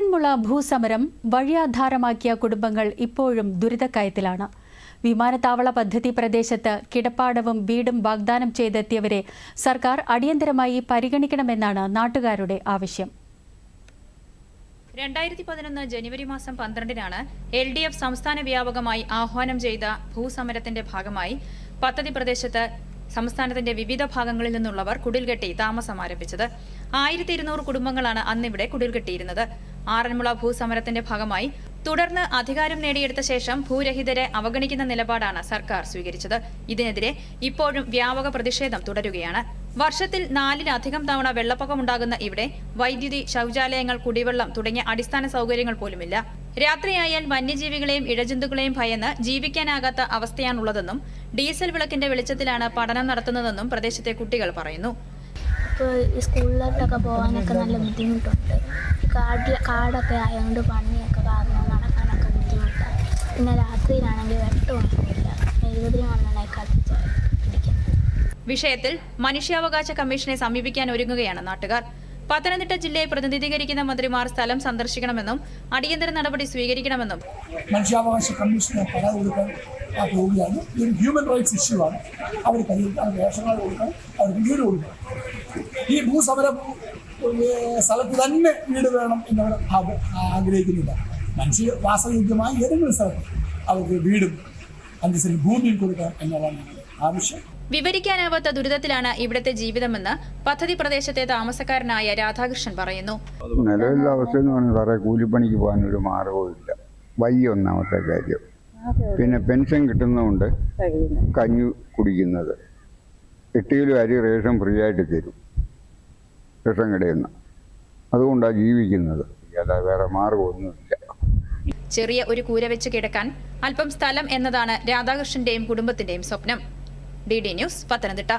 ആറന്മുള ഭൂസമരം വഴിയാധാരമാക്കിയ കുടുംബങ്ങൾ ഇപ്പോഴും ദുരിതക്കയത്തിലാണ്. വിമാനത്താവള പദ്ധതി പ്രദേശത്ത് കിടപ്പാടവും വീടും വാഗ്ദാനം ചെയ്തെത്തിയവരെ സർക്കാർ അടിയന്തരമായി പരിഗണിക്കണമെന്നാണ് നാട്ടുകാരുടെ ആവശ്യം. രണ്ടായിരത്തി പതിനൊന്ന് ജനുവരി മാസം പന്ത്രണ്ടിനാണ് എൽ ഡി എഫ് സംസ്ഥാന വ്യാപകമായി ആഹ്വാനം ചെയ്ത ഭൂസമരത്തിന്റെ ഭാഗമായി പദ്ധതി പ്രദേശത്ത് സംസ്ഥാനത്തിന്റെ വിവിധ ഭാഗങ്ങളിൽ നിന്നുള്ളവർ കുടിൽകെട്ടി താമസം ആരംഭിച്ചത് ആയിരത്തി ഇരുന്നൂറ് കുടുംബങ്ങളാണ് അന്നിവിടെ കുടിൽകെട്ടിയിരുന്നത്. ആറന്മുള ഭൂസമരത്തിന്റെ ഭാഗമായി തുടർന്ന് അധികാരം നേടിയെടുത്ത ശേഷം ഭൂരഹിതരെ അവഗണിക്കുന്ന നിലപാടാണ് സർക്കാർ സ്വീകരിച്ചത്. ഇതിനെതിരെ ഇപ്പോഴും വ്യാപക പ്രതിഷേധം തുടരുകയാണ്. വർഷത്തിൽ നാലിലധികം തവണ വെള്ളപ്പൊക്കമുണ്ടാകുന്ന ഇവിടെ വൈദ്യുതി ശൗചാലയങ്ങൾ കുടിവെള്ളം തുടങ്ങിയ അടിസ്ഥാന സൗകര്യങ്ങൾ പോലുമില്ല. രാത്രിയായാൽ വന്യജീവികളെയും ഇഴജന്തുക്കളെയും ഭയന്ന് ജീവിക്കാനാകാത്ത അവസ്ഥയാണുള്ളതെന്നും ഡീസൽ വിളക്കിന്റെ വെളിച്ചത്തിലാണ് പഠനം നടത്തുന്നതെന്നും പ്രദേശത്തെ കുട്ടികൾ പറയുന്നു. ഇപ്പോൾ ഈ സ്കൂളിലോട്ടൊക്കെ പോകാനൊക്കെ നല്ല ബുദ്ധിമുട്ടുണ്ട്. കാട്ടിൽ കാടൊക്കെ ആയതുകൊണ്ട് പണിയൊക്കെ കാരണം നടക്കാനൊക്കെ ബുദ്ധിമുട്ടാണ് പിന്നെ രാത്രിയിലാണെങ്കിൽ വെട്ടമൊന്നുമില്ല എഴുപതിന് മണ്ണെണ്ണ കത്തിച്ച് പിടിക്കുന്നത്. വിഷയത്തിൽ മനുഷ്യാവകാശ കമ്മീഷനെ സമീപിക്കാൻ ഒരുങ്ങുകയാണ് നാട്ടുകാർ. പത്തനംതിട്ട ജില്ലയെ പ്രതിനിധീകരിക്കുന്ന മന്ത്രിമാർ സ്ഥലം സന്ദർശിക്കണമെന്നും അടിയന്തര നടപടി സ്വീകരിക്കണമെന്നും. മനുഷ്യാവകാശ കമ്മീഷനെ പരാതി കൊടുക്കാൻ ആ പോവുകയാണ്. ഇതൊരു ഹ്യൂമൻ റൈറ്റ്സ് ഇഷ്യൂ ആണ്. അവർ പരിഹരിക്കാൻ വേഷങ്ങൾ കൊടുക്കാൻ അവർക്ക് വീട് കൊടുക്കണം ഈ ഭൂസമരം സ്ഥലത്ത് തന്നെ വീട് വേണം എന്നവർ ആഗ്ര- ആഗ്രഹിക്കുന്നില്ല മനുഷ്യ വാസയോഗ്യമായ ഏതെങ്കിലും സ്ഥലത്ത് അവർക്ക് വീടും സെന്റ് ഭൂമിയും കൊടുക്കാം എന്നുള്ളതാണ് ഞങ്ങളുടെ ആവശ്യം. വിവരിക്കാനാവാത്ത ദുരിതത്തിലാണ് ഇവിടുത്തെ ജീവിതമെന്ന് പദ്ധതി പ്രദേശത്തെ താമസക്കാരനായ രാധാകൃഷ്ണൻ പറയുന്നു. നിലവിലുള്ള അവസ്ഥ എന്ന് പറഞ്ഞാൽ സാറേ കൂലിപ്പണിക്ക് പോകാൻ ഒരു മാർഗവും ഇല്ല വയ്യ ഒന്നാമത്തെ കാര്യം. പിന്നെ പെൻഷൻ കിട്ടുന്നതുകൊണ്ട് കഞ്ഞു കുടിക്കുന്നത്. എട്ട് കിലോ അരി റേഷൻ ഫ്രീ ആയിട്ട് തരും. റേഷൻ കിടയുന്ന അതുകൊണ്ടാണ് ജീവിക്കുന്നത്. അല്ലാതെ വേറെ മാർഗമൊന്നുമില്ല. ചെറിയ ഒരു കൂര വെച്ച് കിടക്കാൻ അല്പം സ്ഥലം എന്നതാണ് രാധാകൃഷ്ണന്റെയും കുടുംബത്തിന്റെയും സ്വപ്നം. D D news Pathanamthitta.